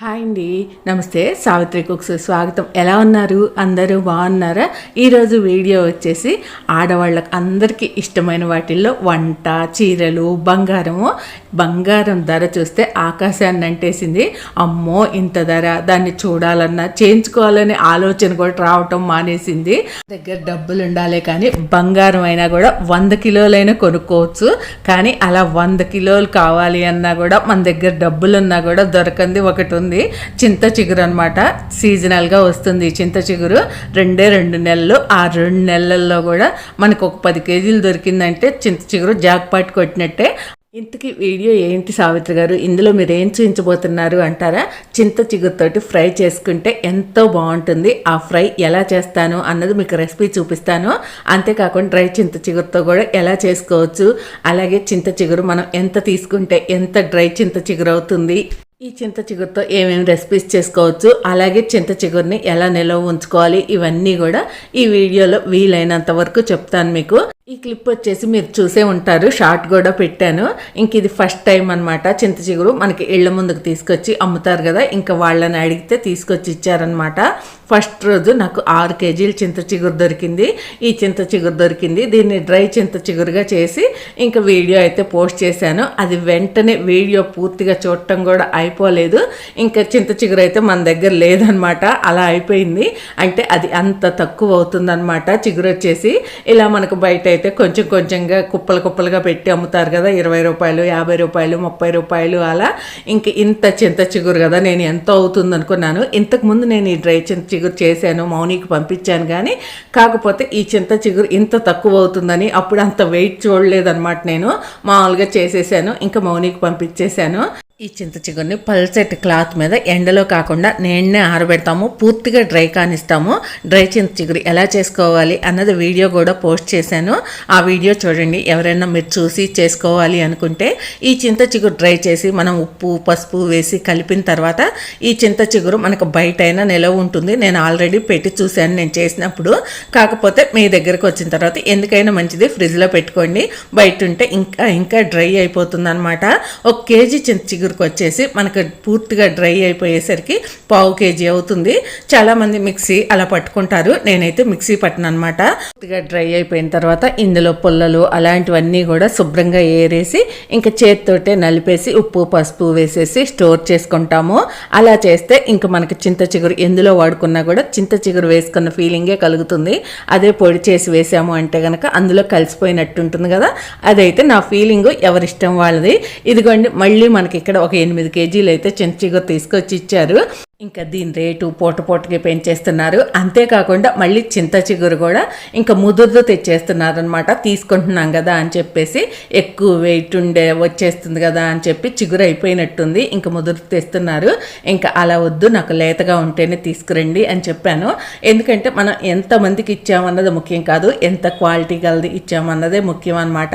Hi అండి. నమస్తే Savitri cooks స్వాగతం. ఎలా ఉన్నారు? అందరూ బాగున్నారా? ఈరోజు వీడియో వచ్చేసి ఆడవాళ్ళకి అందరికీ ఇష్టమైన వాటిల్లో వంట చీరలు బంగారము. బంగారం ధర చూస్తే ఆకాశాన్ని అంటేసింది అమ్మో ఇంత ధర. దాన్ని చూడాలన్నా చేయించుకోవాలనే ఆలోచన కూడా రావటం మానేసింది. దగ్గర డబ్బులు ఉండాలి కానీ బంగారం అయినా కూడా వంద కిలోలైనా కొనుక్కోవచ్చు. కానీ అలా వంద కిలోలు కావాలి అన్నా కూడా మన దగ్గర డబ్బులు ఉన్నా కూడా దొరకంది ఒకటి వస్తుంది. చింత చిగురు అనమాట సీజనల్గా వస్తుంది చింత చిగురు. రెండే రెండు నెలలు ఆ రెండు నెలల్లో కూడా మనకు ఒక పది కేజీలు దొరికిందంటే చింత చిగురు జాక్పాట్ కొట్టినట్టే. ఇంతకీ వీడియో ఏంటి సావిత్రి గారు? ఇందులో మీరు ఏం చూపించబోతున్నారు అంటారా? చింత చిగురుతోటి ఫ్రై చేసుకుంటే ఎంతో బాగుంటుంది. ఆ ఫ్రై ఎలా చేస్తాను అన్నది మీకు రెసిపీ చూపిస్తాను. అంతేకాకుండా డ్రై చింత చిగురుతో కూడా ఎలా చేసుకోవచ్చు? అలాగే చింత చిగురు మనం ఎంత తీసుకుంటే ఎంత డ్రై చింత చిగురు అవుతుంది? ఈ చింత చిగురుతో ఏమేమి రెసిపీస్ చేసుకోవచ్చు అలాగే చింత చిగురిని ఎలా నిల్వ ఉంచుకోవాలి ఇవన్నీ కూడా ఈ వీడియోలో వీలైనంత వరకు చెప్తాను మీకు. ఈ క్లిప్ వచ్చేసి మీరు చూసే ఉంటారు. షార్ట్ కూడా పెట్టాను. ఇంక ఇది ఫస్ట్ టైం అనమాట చింత చిగురు మనకి ఇళ్ళ ముందుకు తీసుకొచ్చి అమ్ముతారు కదా ఇంకా వాళ్ళని అడిగితే తీసుకొచ్చి ఇచ్చారనమాట ఫస్ట్ రోజు నాకు ఆరు కేజీలు చింత చిగురు దొరికింది. ఈ చింత చిగురు దొరికింది. దీన్ని డ్రై చింత చిగురుగా చేసి ఇంకా వీడియో అయితే పోస్ట్ చేశాను. అది వెంటనే వీడియో పూర్తిగా చూడటం కూడా అయిపోలేదు. ఇంకా చింత చిగురు అయితే మన దగ్గర లేదనమాట అలా అయిపోయింది. అంటే అది అంత తక్కువ అవుతుందన్నమాట. చిగురు వచ్చేసి ఇలా మనకు బయట అయితే కొంచెం కొంచెంగా కుప్పలు కుప్పలుగా పెట్టి అమ్ముతారు కదా ఇరవై రూపాయలు యాభై రూపాయలు ముప్పై రూపాయలు అలా. ఇంక ఇంత చింత చిగురు కదా నేను ఎంత అవుతుంది అనుకున్నాను. ఇంతకుముందు నేను ఈ డ్రై చింత చిగురు చేశాను మౌనికి పంపించాను కానీ కాకపోతే ఈ చింత చిగురు ఇంత తక్కువ అవుతుందని అప్పుడు అంత వెయిట్ చూడలేదన్నమాట నేను. మామూలుగా చేసేసాను ఇంకా మౌనికి పంపించేశాను. ఈ చింత చిగురిని పల్సెట్ క్లాత్ మీద ఎండలో కాకుండా నేనే ఆరబెడతాము పూర్తిగా డ్రై కానిస్తాము. డ్రై చింత చిగురు ఎలా చేసుకోవాలి అన్నది వీడియో కూడా పోస్ట్ చేశాను. ఆ వీడియో చూడండి ఎవరైనా మీరు చూసి చేసుకోవాలి అనుకుంటే ఈ చింత చిగురు డ్రై చేసి మనం ఉప్పు పసుపు వేసి కలిపిన తర్వాత ఈ చింత చిగురు మనకు బయట అయినా నిలవ ఉంటుంది. నేను ఆల్రెడీ పెట్టి చూశాను నేను చేసినప్పుడు. కాకపోతే మీ దగ్గరకు వచ్చిన తర్వాత ఎందుకైనా మంచిది ఫ్రిడ్జ్లో పెట్టుకోండి. బయట ఉంటే ఇంకా ఇంకా డ్రై అయిపోతుంది అనమాట ఒక కేజీ చింత చిగురు దగ్గరకు వచ్చేసి మనకు పూర్తిగా డ్రై అయిపోయేసరికి పావు కేజీ అవుతుంది. చాలామంది మిక్సీ అలా పట్టుకుంటారు. నేనైతే మిక్సీ పట్టను అనమాట పూర్తిగా డ్రై అయిపోయిన తర్వాత ఇందులో పుల్లలు అలాంటివన్నీ కూడా శుభ్రంగా ఏరేసి ఇంకా చేతితోటే నలిపేసి ఉప్పు పసుపు వేసేసి స్టోర్ చేసుకుంటాము. అలా చేస్తే ఇంకా మనకి చింత చిగురు ఎందులో వాడుకున్నా కూడా చింత చిగురు వేసుకున్న ఫీలింగే కలుగుతుంది. అదే పొడి చేసి వేసాము అంటే కనుక అందులో కలిసిపోయినట్టు ఉంటుంది కదా. అదైతే నా ఫీలింగ్ ఎవరిష్టం వాళ్ళది. ఇదిగోండి మళ్ళీ మనకి ఇక్కడ ఒక ఎనిమిది కేజీలు అయితే చిన్న చిగురు తీసుకొచ్చి ఇచ్చారు. ఇంకా దీని రేటు పూట పూటకి పెంచేస్తున్నారు. అంతేకాకుండా మళ్ళీ చింత చిగురు కూడా ఇంకా ముదురుతో తెచ్చేస్తున్నారనమాట తీసుకుంటున్నాం కదా అని చెప్పేసి ఎక్కువ వెయిట్ ఉండే వచ్చేస్తుంది కదా అని చెప్పి చిగురు అయిపోయినట్టుంది. ఇంకా ముదురు తెస్తున్నారు. ఇంకా అలా వద్దు నాకు లేతగా ఉంటేనే తీసుకురండి అని చెప్పాను. ఎందుకంటే మనం ఎంతమందికి ఇచ్చామన్నది ముఖ్యం కాదు ఎంత క్వాలిటీ గలది ఇచ్చామన్నదే ముఖ్యం అనమాట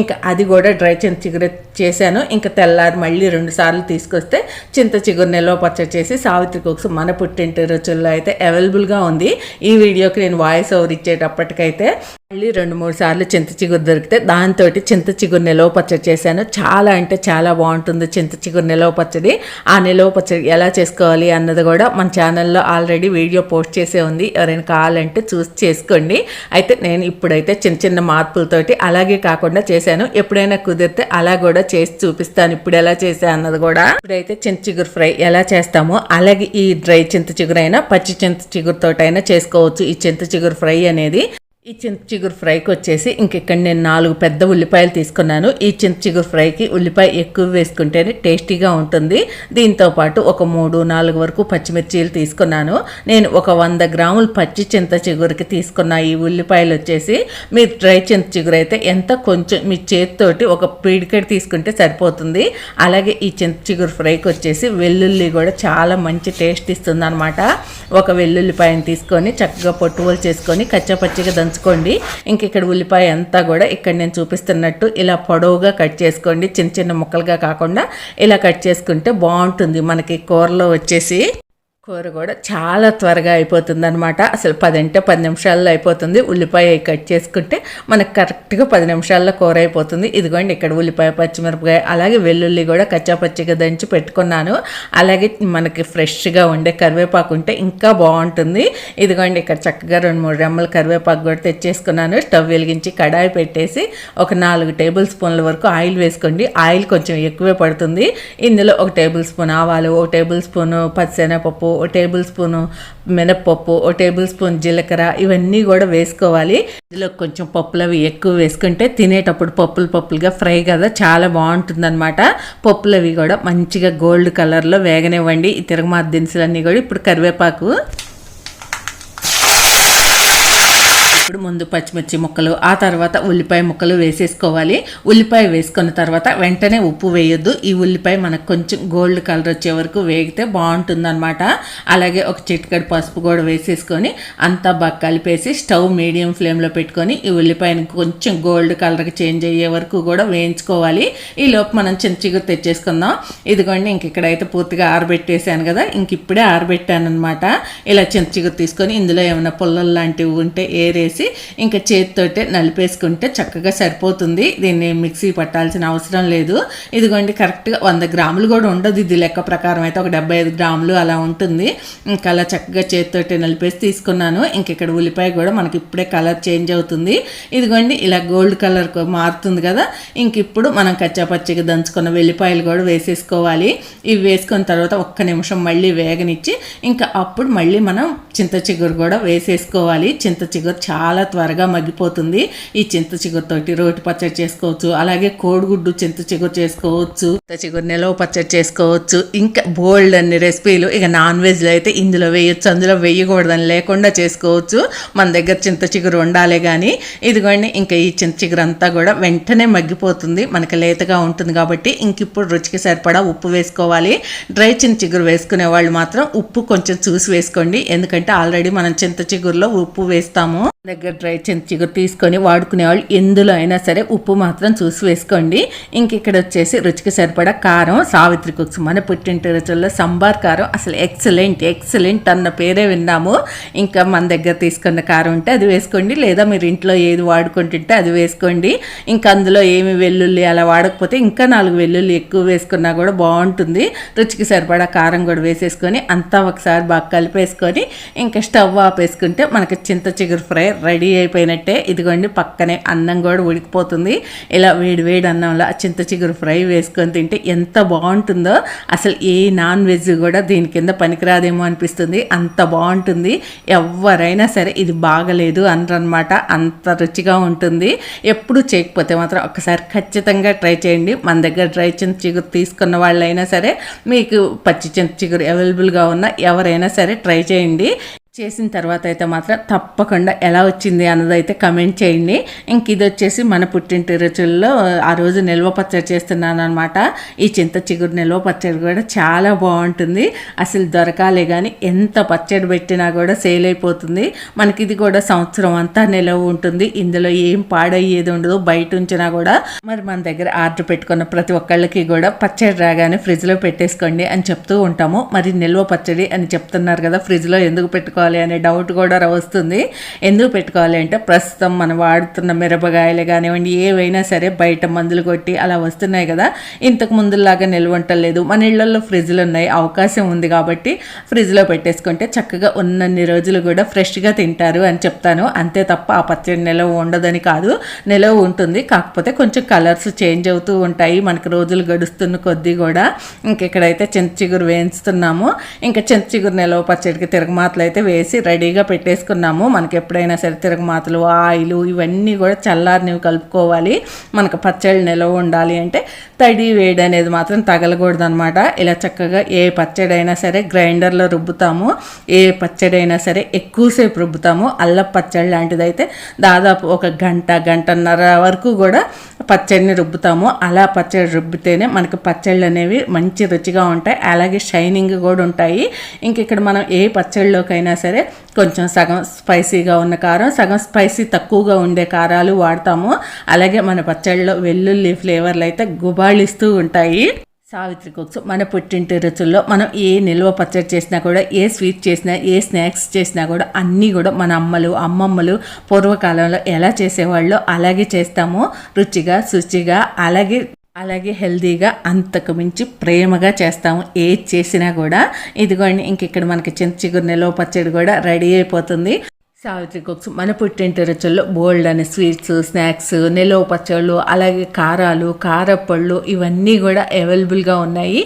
ఇంకా అది కూడా డ్రై చింత చిగురు చేశాను. ఇంకా తెల్లారి మళ్ళీ రెండు సార్లు తీసుకొస్తే చింత చిగురు నిల్వ పచ్చడి చేసి సావిత్రి కుక్స్ మన పుట్టింటి రుచుల్లో అయితే అవైలబుల్గా ఉంది. ఈ వీడియోకి నేను వాయిస్ ఓవర్ ఇచ్చేటప్పటికైతే మళ్ళీ రెండు మూడు సార్లు చింత చిగురు దొరికితే దాంతో చింత చిగురు నిలవ పచ్చడి చేశాను. చాలా అంటే చాలా బాగుంటుంది చింత చిగురు నిలవ పచ్చడి. ఆ నిలవ పచ్చడి ఎలా చేసుకోవాలి అన్నది కూడా మన ఛానల్లో ఆల్రెడీ వీడియో పోస్ట్ చేసే ఉంది. ఎవరైనా కావాలంటే చూసి చేసుకోండి. అయితే నేను ఇప్పుడైతే చిన్న చిన్న మార్పులతోటి అలాగే కాకుండా చేశాను. ఎప్పుడైనా కుదిరితే అలా కూడా చేసి చూపిస్తాను. ఇప్పుడు ఎలా చేసా అన్నది కూడా. ఇప్పుడైతే చింత చిగురు ఫ్రై ఎలా చేస్తామో అలాగే ఈ డ్రై చింత చిగురు అయినా పచ్చి చింత చిగురుతోటైనా చేసుకోవచ్చు. ఈ చింత చిగురు ఫ్రై అనేది ఈ చింత చిగురు ఫ్రైకి వచ్చేసి ఇంక ఇక్కడ నేను నాలుగు పెద్ద ఉల్లిపాయలు తీసుకున్నాను. ఈ చింత చిగురు ఫ్రైకి ఉల్లిపాయ ఎక్కువ వేసుకుంటేనే టేస్టీగా ఉంటుంది. దీంతో పాటు ఒక మూడు నాలుగు వరకు పచ్చిమిర్చీలు తీసుకున్నాను. నేను ఒక వంద గ్రాములు పచ్చి చింత చిగురికి తీసుకున్న ఈ ఉల్లిపాయలు వచ్చేసి మీరు డ్రై చింత చిగురు అయితే ఎంత కొంచెం మీ చేతితోటి ఒక పీడికెట్ తీసుకుంటే సరిపోతుంది. అలాగే ఈ చింత చిగురు ఫ్రైకి వచ్చేసి వెల్లుల్లి కూడా చాలా మంచి టేస్ట్ ఇస్తుంది అనమాట ఒక వెల్లుల్లిపాయను తీసుకొని చక్కగా పొట్టువలు చేసుకొని కచ్చపచ్చిగా దంచుకోండి ఇంక ఇక్కడ ఉల్లిపాయ అంతా కూడా ఇక్కడ నేను చూపిస్తున్నట్టు ఇలా పొడవుగా కట్ చేసుకోండి. చిన్న చిన్న ముక్కలుగా కాకుండా ఇలా కట్ చేసుకుంటే బాగుంటుంది. మనకి కూరలో వచ్చేసి కూర కూడా చాలా త్వరగా అయిపోతుంది అనమాట అసలు పదింటే పది నిమిషాల్లో అయిపోతుంది. ఉల్లిపాయ కట్ చేసుకుంటే మనకు కరెక్ట్గా పది నిమిషాల్లో కూర అయిపోతుంది. ఇదిగోండి ఇక్కడ ఉల్లిపాయ పచ్చిమిరపకాయ అలాగే వెల్లుల్లి కూడా కచ్చా పచ్చిగా దంచి పెట్టుకున్నాను. అలాగే మనకి ఫ్రెష్గా ఉండే కరివేపాకు ఉంటే ఇంకా బాగుంటుంది. ఇదిగోండి ఇక్కడ చక్కగా రెండు మూడు రెమ్మల కరివేపాకు కూడా తెచ్చేసుకున్నాను. స్టవ్ వెలిగించి కడాయి పెట్టేసి ఒక నాలుగు టేబుల్ స్పూన్ల వరకు ఆయిల్ వేసుకోండి. ఆయిల్ కొంచెం ఎక్కువే పడుతుంది. ఇందులో ఒక టేబుల్ స్పూన్ ఆవాలు ఒక టేబుల్ స్పూన్ పచ్చిశనగపప్పు ఓ టేబుల్ స్పూను మినప్పప్పు ఓ టేబుల్ స్పూన్ జీలకర్ర ఇవన్నీ కూడా వేసుకోవాలి. ఇందులో కొంచెం పప్పులు అవి ఎక్కువ వేసుకుంటే తినేటప్పుడు పప్పులు పప్పులుగా ఫ్రై కదా చాలా బాగుంటుంది అనమాట పప్పులు అవి కూడా మంచిగా గోల్డ్ కలర్లో వేగనివ్వండి. ఈ తిరగమాత దినుసులన్నీ కూడా ఇప్పుడు కరివేపాకు ఇప్పుడు ముందు పచ్చిమిర్చి ముక్కలు ఆ తర్వాత ఉల్లిపాయ ముక్కలు వేసేసుకోవాలి. ఉల్లిపాయ వేసుకున్న తర్వాత వెంటనే ఉప్పు వేయొద్దు. ఈ ఉల్లిపాయ మనకు కొంచెం గోల్డ్ కలర్ వచ్చే వరకు వేగితే బాగుంటుంది అనమాట అలాగే ఒక చిటికడి పసుపు కూడా వేసేసుకొని అంతా బాగా కలిపేసి స్టవ్ మీడియం ఫ్లేమ్లో పెట్టుకొని ఈ ఉల్లిపాయను కొంచెం గోల్డ్ కలర్కి చేంజ్ అయ్యే వరకు కూడా వేయించుకోవాలి. ఈ లోపు మనం చిన్న చిగురు తెచ్చేసుకుందాం. ఇదిగోండి ఇంక ఇక్కడైతే పూర్తిగా ఆరబెట్టేసాను కదా ఇంక ఇప్పుడే ఆరబెట్టాను అనమాట ఇలా చిన్న చిగురు తీసుకొని ఇందులో ఏమైనా పుల్లలు లాంటివి ఉంటే ఏరేసి వేసి ఇంకా చేతితోటే నలిపేసుకుంటే చక్కగా సరిపోతుంది. దీన్ని మిక్సీ పట్టాల్సిన అవసరం లేదు. ఇదిగోండి కరెక్ట్గా వంద గ్రాములు కూడా ఉండదు ఇది లెక్క ప్రకారం. అయితే ఒక డెబ్బై ఐదు గ్రాములు అలా ఉంటుంది. ఇంకా అలా చక్కగా చేతితోటే నలిపేసి తీసుకున్నాను. ఇంక ఇక్కడ ఉల్లిపాయ కూడా మనకి ఇప్పుడే కలర్ చేంజ్ అవుతుంది. ఇదిగోండి ఇలా గోల్డ్ కలర్ మారుతుంది కదా. ఇంక ఇప్పుడు మనం కచ్చాపచ్చిగా దంచుకున్న వెల్లిపాయలు కూడా వేసేసుకోవాలి. ఇవి వేసుకున్న తర్వాత ఒక్క నిమిషం మళ్ళీ వేగనిచ్చి ఇంకా అప్పుడు మళ్ళీ మనం చింత చిగురు కూడా వేసేసుకోవాలి. చింత చిగురు చాలా చాలా త్వరగా మగ్గిపోతుంది. ఈ చింత చిగురుతోటి రోటి పచ్చడి చేసుకోవచ్చు. అలాగే కోడిగుడ్డు చింత చిగురు చేసుకోవచ్చు. చింత చిగురు నిలవ పచ్చడి చేసుకోవచ్చు. ఇంకా బోల్డ్ అన్ని రెసిపీలు ఇక నాన్ వెజ్లో అయితే ఇందులో వేయొచ్చు. అందులో వేయకూడదని లేకుండా చేసుకోవచ్చు. మన దగ్గర చింత చిగురు ఉండాలి కానీ ఇదిగోండి ఇంకా ఈ చింత చిగురు అంతా కూడా వెంటనే మగ్గిపోతుంది. మనకి లేతగా ఉంటుంది కాబట్టి ఇంక ఇప్పుడు రుచికి సరిపడా ఉప్పు వేసుకోవాలి. డ్రై చింత చిగురు వేసుకునే వాళ్ళు మాత్రం ఉప్పు కొంచెం చూసి వేసుకోండి. ఎందుకంటే ఆల్రెడీ మనం చింత చిగురులో ఉప్పు వేస్తాము. దగ్గర డ్రై చింత చిగురు తీసుకొని వాడుకునే వాళ్ళు ఎందులో అయినా సరే ఉప్పు మాత్రం చూసి వేసుకోండి. ఇంక ఇక్కడ వచ్చేసి రుచికి సరిపడా కారం సావిత్రి కుక్స్ మన పుట్టింటి రుచుల్లో సంబార్ కారం అసలు ఎక్సలెంట్ ఎక్సలెంట్ అన్న పేరే విన్నాము. ఇంకా మన దగ్గర తీసుకున్న కారం ఉంటే అది వేసుకోండి. లేదా మీరు ఇంట్లో ఏది వాడుకుంటుంటే అది వేసుకోండి. ఇంకా అందులో ఏమి వెల్లుల్లి అలా వాడకపోతే ఇంకా నాలుగు వెల్లుల్లి ఎక్కువ వేసుకున్నా కూడా బాగుంటుంది. రుచికి సరిపడా కారం కూడా వేసేసుకొని అంతా ఒకసారి బాగా కలిపేసుకొని ఇంకా స్టవ్ ఆపేసుకుంటే మనకి చింత చిగురు ఫ్రై రెడీ అయిపోయినట్టే. ఇదిగోండి పక్కనే అన్నం కూడా ఉడికిపోతుంది. ఇలా వేడి వేడి అన్నంలో చింత చిగురు ఫ్రై వేసుకొని తింటే ఎంత బాగుంటుందో. అసలు ఏ నాన్ వెజ్ కూడా దీని కింద పనికిరాదేమో అనిపిస్తుంది. అంత బాగుంటుంది. ఎవరైనా సరే ఇది బాగలేదు అనరనమాట. అంత రుచిగా ఉంటుంది. ఎప్పుడు చేయకపోతే మాత్రం ఒకసారి ఖచ్చితంగా ట్రై చేయండి. మన దగ్గర డ్రై చింత చిగురు తీసుకున్న వాళ్ళైనా సరే మీకు పచ్చి చింత చిగురు అవైలబుల్గా ఉన్న ఎవరైనా సరే ట్రై చేయండి. చేసిన తర్వాత అయితే మాత్రం తప్పకుండా ఎలా వచ్చింది అన్నది అయితే కమెంట్ చేయండి. ఇంక ఇది వచ్చేసి మన పుట్టింటి రుచుల్లో ఆ రోజు నిల్వ పచ్చడి చేస్తున్నాను అనమాట ఈ చింత చిగురు నిల్వ పచ్చడి కూడా చాలా బాగుంటుంది. అసలు దొరకాలే కానీ ఎంత పచ్చడి పెట్టినా కూడా సేల్ అయిపోతుంది. మనకి ఇది కూడా సంవత్సరం అంతా నిలవ ఉంటుంది. ఇందులో ఏం పాడయ్యేది ఉండదు. బయట ఉంచినా కూడా మరి మన దగ్గర ఆర్డర్ పెట్టుకున్న ప్రతి ఒక్కళ్ళకి కూడా పచ్చడి రాగానే ఫ్రిడ్జ్లో పెట్టేసుకోండి అని చెప్తూ ఉంటాము. మరి నిల్వ పచ్చడి అని చెప్తున్నారు కదా ఫ్రిడ్జ్లో ఎందుకు పెట్టుకో పెట్టుకోవాలి అనే డౌట్ కూడా వస్తుంది. ఎందుకు పెట్టుకోవాలి అంటే ప్రస్తుతం మనం వాడుతున్న మిరపకాయలు కానివ్వండి ఏవైనా సరే బయట మందులు కొట్టి అలా వస్తున్నాయి కదా. ఇంతకు ముందులాగా నిల్వంటలేదు మన ఇళ్ళలో ఫ్రిడ్జ్లు ఉన్నాయి అవకాశం ఉంది కాబట్టి ఫ్రిడ్జ్లో పెట్టేసుకుంటే చక్కగా ఉన్నన్ని రోజులు కూడా ఫ్రెష్గా తింటారు అని చెప్తాను. అంతే తప్ప ఆ పచ్చడి నిలవ ఉండదని కాదు. నిలవ ఉంటుంది. కాకపోతే కొంచెం కలర్స్ చేంజ్ అవుతూ ఉంటాయి. మనకు రోజులు గడుస్తున్న కొద్దీ కూడా. ఇంకెక్కడైతే చింత చిగురు వేయించుతున్నాము. ఇంకా చింత చిగురు నిలవ పచ్చడికి తిరగమాతలు అయితే వేసి రెడీగా పెట్టేసుకున్నాము. మనకి ఎప్పుడైనా సరే తిరగమాతలు ఆయిలు ఇవన్నీ కూడా చల్లారినవి కలుపుకోవాలి. మనకు పచ్చడి నిలవ ఉండాలి అంటే తడి వేడి అనేది మాత్రం తగలకూడదు అనమాట ఇలా చక్కగా ఏ పచ్చడి అయినా సరే గ్రైండర్లో రుబ్బుతాము. ఏ పచ్చడి అయినా సరే ఎక్కువసేపు రుబ్బుతాము. అల్లం పచ్చడి లాంటిది అయితే దాదాపు ఒక గంట గంటన్నర వరకు కూడా పచ్చడిని రుబ్బుతాము. అలా పచ్చడి రుబ్బితేనే మనకి పచ్చళ్ళు అనేవి మంచి రుచిగా ఉంటాయి. అలాగే షైనింగ్ కూడా ఉంటాయి. ఇంక ఇక్కడ మనం ఏ పచ్చళ్ళలోకైనా సరే కొంచెం సగం స్పైసీగా ఉన్న కారం సగం స్పైసీ తక్కువగా ఉండే కారాలు వాడతాము. అలాగే మన పచ్చళ్ళలో వెల్లుల్లి ఫ్లేవర్లు అయితే గుబాళిస్తూ ఉంటాయి. సావిత్రి కుక్స్ మన పుట్టింటి రుచుల్లో మనం ఏ నిల్వ పచ్చడి చేసినా కూడా ఏ స్వీట్ చేసినా ఏ స్నాక్స్ చేసినా కూడా అన్నీ కూడా మన అమ్మలు అమ్మమ్మలు పూర్వకాలంలో ఎలా చేసేవాళ్ళో అలాగే చేస్తాము. రుచిగా శుచిగా అలాగే అలాగే హెల్తీగా అంతకు మించి ప్రేమగా చేస్తాము. ఏది చేసినా కూడా. ఇదిగోండి ఇంక ఇక్కడ మనకి చింత చిగురు నిలవ పచ్చడి కూడా రెడీ అయిపోతుంది. సావిత్రి కుక్స్ మన పుట్టింటి రుచుల్లో బోల్డ్ అనే స్వీట్స్ స్నాక్స్ నిలవ పచ్చళ్ళు అలాగే కారాలు కారపళ్ళు ఇవన్నీ కూడా అవైలబుల్గా ఉన్నాయి.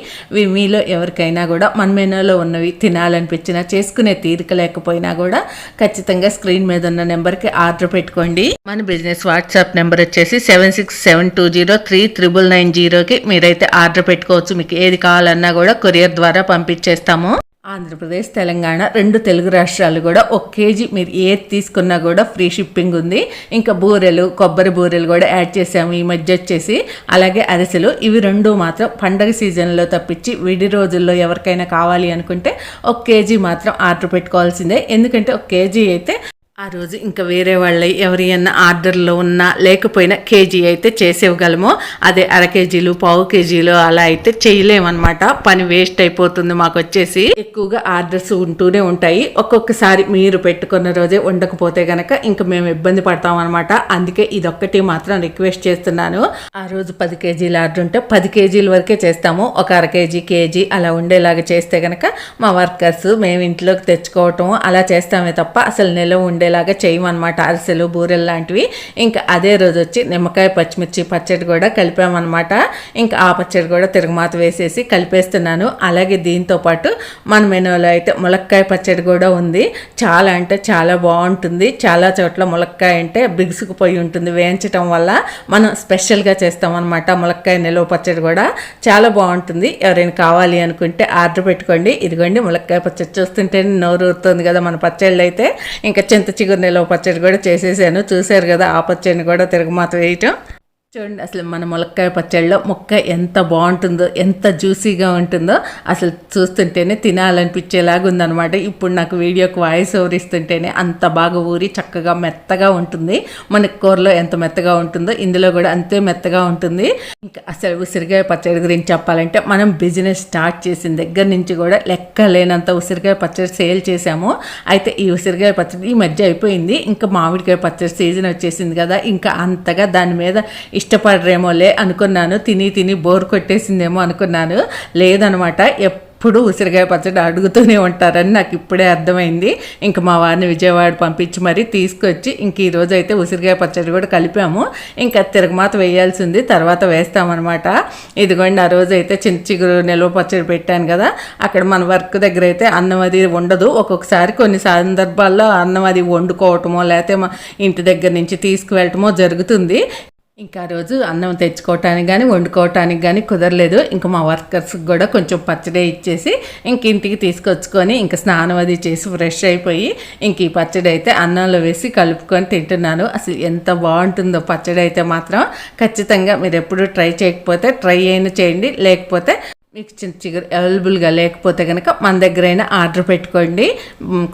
మీలో ఎవరికైనా కూడా మన మెనూలో ఉన్నవి తినాలనిపించినా చేసుకునే తీరిక లేకపోయినా కూడా ఖచ్చితంగా స్క్రీన్ మీద ఉన్న నెంబర్కి ఆర్డర్ పెట్టుకోండి. మన బిజినెస్ వాట్సాప్ నెంబర్ వచ్చేసి seven six seven two zero three triple nine జీరోకి మీరైతే ఆర్డర్ పెట్టుకోవచ్చు. మీకు ఏది కావాలన్నా కూడా కొరియర్ ద్వారా పంపించేస్తాము. ఆంధ్రప్రదేశ్ తెలంగాణ రెండు తెలుగు రాష్ట్రాలు కూడా ఒక కేజీ మీరు ఏది తీసుకున్నా కూడా ఫ్రీ షిప్పింగ్ ఉంది. ఇంకా బూరెలు కొబ్బరి బూరెలు కూడా యాడ్ చేసాము ఈ మధ్య వచ్చేసి. అలాగే అరిసెలు ఇవి రెండు మాత్రం పండగ సీజన్లో తప్పించి విడి రోజుల్లో ఎవరికైనా కావాలి అనుకుంటే ఒక కేజీ మాత్రం ఆర్డర్ పెట్టుకోవాల్సిందే. ఎందుకంటే ఒక కేజీ అయితే ఆ రోజు ఇంకా వేరే వాళ్ళ ఎవరి అన్న ఆర్డర్లో ఉన్నా లేకపోయినా కేజీ అయితే చేసేవగలము అదే అర కేజీలు పావు కేజీలు అలా అయితే చేయలేమన్నమాట. పని వేస్ట్ అయిపోతుంది మాకు వచ్చేసి ఎక్కువగా ఆర్డర్స్ ఉంటూనే ఉంటాయి. ఒక్కొక్కసారి మీరు పెట్టుకున్న రోజే ఉండకపోతే గనక ఇంకా మేము ఇబ్బంది పడతాం అనమాట అందుకే ఇదొక్కటి మాత్రం రిక్వెస్ట్ చేస్తున్నాను. ఆ రోజు పది కేజీలు ఆర్డర్ ఉంటే పది కేజీల వరకే చేస్తాము. ఒక అర కేజీ కేజీ అలా ఉండేలాగా చేస్తే గనక మా వర్కర్స్ మేము ఇంట్లోకి తెచ్చుకోవటం అలా చేస్తామే తప్ప అసలు నిలవ ఉండే ఉండేలాగా చేయమన్నమాట అరిసెలు బూరెలు లాంటివి. ఇంకా అదే రోజు వచ్చి నిమ్మకాయ పచ్చిమిర్చి పచ్చడి కూడా కలిపామన్నమాట. ఇంకా ఆ పచ్చడి కూడా తిరగమాత వేసేసి కలిపేస్తున్నాను. అలాగే దీంతో పాటు మన మెనూలో అయితే ములక్కాయ పచ్చడి కూడా ఉంది. చాలా అంటే చాలా బాగుంటుంది. చాలా చోట్ల ములక్కాయ అంటే బిగుసుకుపోయి ఉంటుంది వేయించటం వల్ల. మనం స్పెషల్గా చేస్తామన్నమాట ములక్కాయ నిల్వ పచ్చడి కూడా. చాలా బాగుంటుంది. ఎవరైనా కావాలి అనుకుంటే ఆర్డర్ పెట్టుకోండి. ఇదిగోండి ములక్కాయ పచ్చడి చూస్తుంటే నోరు ఊరుతుంది కదా మన పచ్చళ్ళు అయితే ఇంకా చింత చిగురు నిలవ పచ్చడి కూడా చేసేసాను. చూశారు కదా ఆ పచ్చడిని కూడా తిరగమాత వేయటం. చూడండి అసలు మన ములక్కాయ పచ్చడిలో ముక్క ఎంత బాగుంటుందో ఎంత జ్యూసీగా ఉంటుందో అసలు చూస్తుంటేనే తినాలనిపించేలాగా ఉందనమాట ఇప్పుడు నాకు వీడియోకి వాయిస్ ఓవర్ ఇస్తుంటేనే అంత బాగా ఊరి చక్కగా మెత్తగా ఉంటుంది. మన కూరలో ఎంత మెత్తగా ఉంటుందో ఇందులో కూడా అంతే మెత్తగా ఉంటుంది. ఇంకా అసలు ఉసిరికాయ పచ్చడి గురించి చెప్పాలంటే మనం బిజినెస్ స్టార్ట్ చేసిన దగ్గర నుంచి కూడా లెక్క లేనంత ఉసిరికాయ పచ్చడి సేల్ చేసాము అయితే ఈ ఉసిరికాయ పచ్చడి ఈ మధ్య అయిపోయింది. ఇంకా మామిడికాయ పచ్చడి సీజన్ వచ్చేసింది కదా. ఇంకా అంతగా దాని మీద ఇష్టపడరేమోలే అనుకున్నాను. తిని తిని బోర్ కొట్టేసిందేమో అనుకున్నాను. లేదనమాట. ఎప్పుడు ఉసిరికాయ పచ్చడి అడుగుతూనే ఉంటారని నాకు ఇప్పుడే అర్థమైంది. ఇంక మా వారిని విజయవాడ పంపించి మరీ తీసుకొచ్చి ఇంక ఈరోజు అయితే ఉసిరికాయ పచ్చడి కూడా కలిపాము. ఇంకా తిరగమాత వేయాల్సి ఉంది తర్వాత వేస్తామన్నమాట ఇదిగోండి ఆ రోజు అయితే చిన్న చిగురు నిల్వ పచ్చడి పెట్టాను కదా. అక్కడ మన వర్క్ దగ్గర అయితే అన్నం అది ఉండదు. ఒక్కొక్కసారి కొన్ని సందర్భాల్లో అన్నం అది వండుకోవటమో లేకపోతే మా ఇంటి దగ్గర నుంచి తీసుకువెళ్ళటమో జరుగుతుంది. ఇంకా రోజు అన్నం తెచ్చుకోవటానికి కానీ వండుకోవటానికి కానీ కుదరలేదు. ఇంకా మా వర్కర్స్కి కూడా కొంచెం పచ్చడి ఇచ్చేసి ఇంక ఇంటికి తీసుకొచ్చుకొని ఇంకా స్నానం అది చేసి ఫ్రెష్ అయిపోయి ఇంక ఈ పచ్చడి అయితే అన్నంలో వేసి కలుపుకొని తింటున్నాను. అసలు ఎంత బాగుంటుందో పచ్చడి అయితే మాత్రం. ఖచ్చితంగా మీరు ఎప్పుడు ట్రై చేయకపోతే ట్రై అయినా చేయండి. లేకపోతే మీకు చిన్న చిగురు అవైలబుల్గా లేకపోతే కనుక మన దగ్గరైనా ఆర్డర్ పెట్టుకోండి.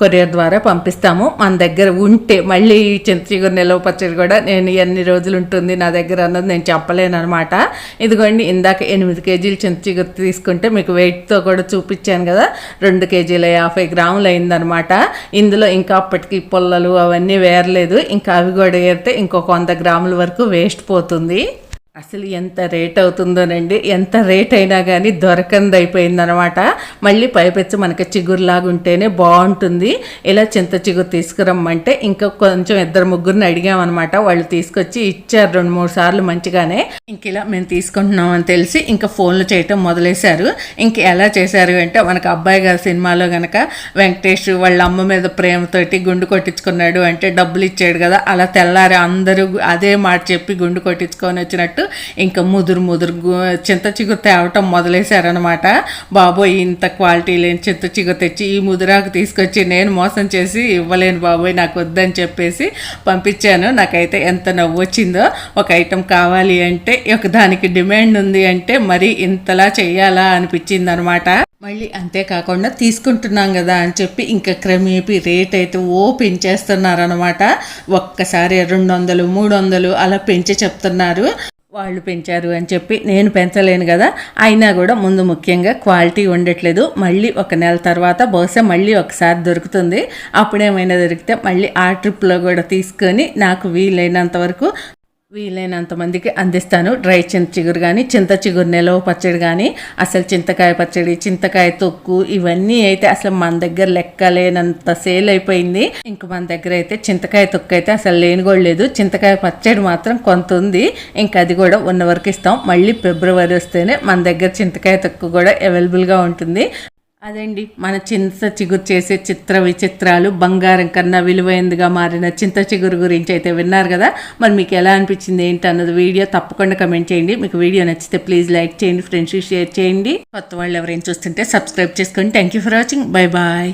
కొరియర్ ద్వారా పంపిస్తాము. మన దగ్గర ఉంటే మళ్ళీ చింత చిగురు నిలవ పచ్చడి కూడా నేను ఎన్ని రోజులు ఉంటుంది నా దగ్గర అన్నది నేను చెప్పలేను అనమాట ఇదిగోండి ఇందాక ఎనిమిది కేజీలు చింత చిగురు తీసుకుంటే మీకు వెయిట్తో కూడా చూపించాను కదా. రెండు కేజీల యాభై గ్రాములు అయిందనమాట ఇందులో ఇంకా అప్పటికి పొల్లలు అవన్నీ వేరలేదు. ఇంకా అవి కూడా వేరితే ఇంకొక వంద గ్రాముల వరకు వేస్ట్ పోతుంది. అసలు ఎంత రేట్ అవుతుందోనండి. ఎంత రేట్ అయినా కానీ దొరకంది అయిపోయిందనమాట మళ్ళీ పైపెచ్చి మనకి చిగురులాగా ఉంటేనే బాగుంటుంది. ఇలా చింత చిగురు తీసుకురమ్మంటే ఇంకా కొంచెం ఇద్దరు ముగ్గురిని అడిగామన్నమాట. వాళ్ళు తీసుకొచ్చి ఇచ్చారు రెండు మూడు సార్లు మంచిగానే. ఇంక ఇలా మేము తీసుకుంటున్నాం అని తెలిసి ఇంకా ఫోన్లు చేయటం మొదలేశారు. ఇంక ఎలా చేశారు అంటే మనకు అబ్బాయి గారి సినిమాలో కనుక వెంకటేష్ వాళ్ళ అమ్మ మీద ప్రేమతోటి గుండు కొట్టించుకున్నాడు అంటే డబ్బులు ఇచ్చాడు కదా. అలా తెల్లారి అందరూ అదే మాట చెప్పి గుండు కొట్టించుకొని వచ్చినట్టు ఇంకా ముదురు ముదురు చింత చిగురు తేవటం మొదలేశారనమాట బాబోయ్ ఇంత క్వాలిటీ లేని చింత చిగురు తెచ్చి ఈ ముదురాకు తీసుకొచ్చి నేను మోసం చేసి ఇవ్వలేను బాబోయ్ నాకు వద్దని చెప్పేసి పంపించాను. నాకైతే ఎంత నవ్వు వచ్చిందో ఒక ఐటెం కావాలి అంటే ఒక దానికి డిమాండ్ ఉంది అంటే మరి ఇంతలా చేయాలా అనిపించింది అనమాట మళ్ళీ అంతేకాకుండా తీసుకుంటున్నాం కదా అని చెప్పి ఇంకా క్రమేపీ రేట్ అయితే ఓ పెంచేస్తున్నారనమాట ఒక్కసారి రెండు వందలు మూడు వందలు అలా పెంచి చెప్తున్నారు. వాళ్ళు పెంచారు అని చెప్పి నేను పెంచలేను కదా. అయినా కూడా ముందు ముఖ్యంగా క్వాలిటీ ఉండట్లేదు. మళ్ళీ ఒక నెల తర్వాత బహుశా మళ్ళీ ఒకసారి దొరుకుతుంది. అప్పుడేమైనా దొరికితే మళ్ళీ ఆ ట్రిప్లో కూడా తీసుకొని నాకు వీలైనంత వరకు వీలైనంత మందికి అందిస్తాను. డ్రై చింత చిగురు కానీ చింత చిగురు నిలవ పచ్చడి కానీ అసలు చింతకాయ పచ్చడి చింతకాయ తొక్కు ఇవన్నీ అయితే అసలు మన దగ్గర లెక్క లేనంత సేల్ అయిపోయింది. ఇంక మన దగ్గర అయితే చింతకాయ తొక్కు అయితే అసలు లేని కూడా లేదు. చింతకాయ పచ్చడి మాత్రం కొంత ఉంది. ఇంకా అది కూడా ఉన్న వరకు ఇస్తాం. మళ్ళీ ఫిబ్రవరి వస్తేనే మన దగ్గర చింతకాయ తొక్కు కూడా అవైలబుల్గా ఉంటుంది. అదండి మన చింత చిగురు చేసే చిత్ర విచిత్రాలు బంగారం కన్నా విలువైనదిగా మారిన చింత చిగురు గురించి అయితే విన్నారు కదా? మరి మీకు ఎలా అనిపించింది ఏంటి అన్నది వీడియో తప్పకుండా కమెంట్ చేయండి. మీకు వీడియో నచ్చితే ప్లీజ్ లైక్ చేయండి ఫ్రెండ్స్కి షేర్ చేయండి. కొత్త వాళ్ళు ఎవరైనా చూస్తుంటే సబ్స్క్రైబ్ చేసుకోండి thank you for watching bye bye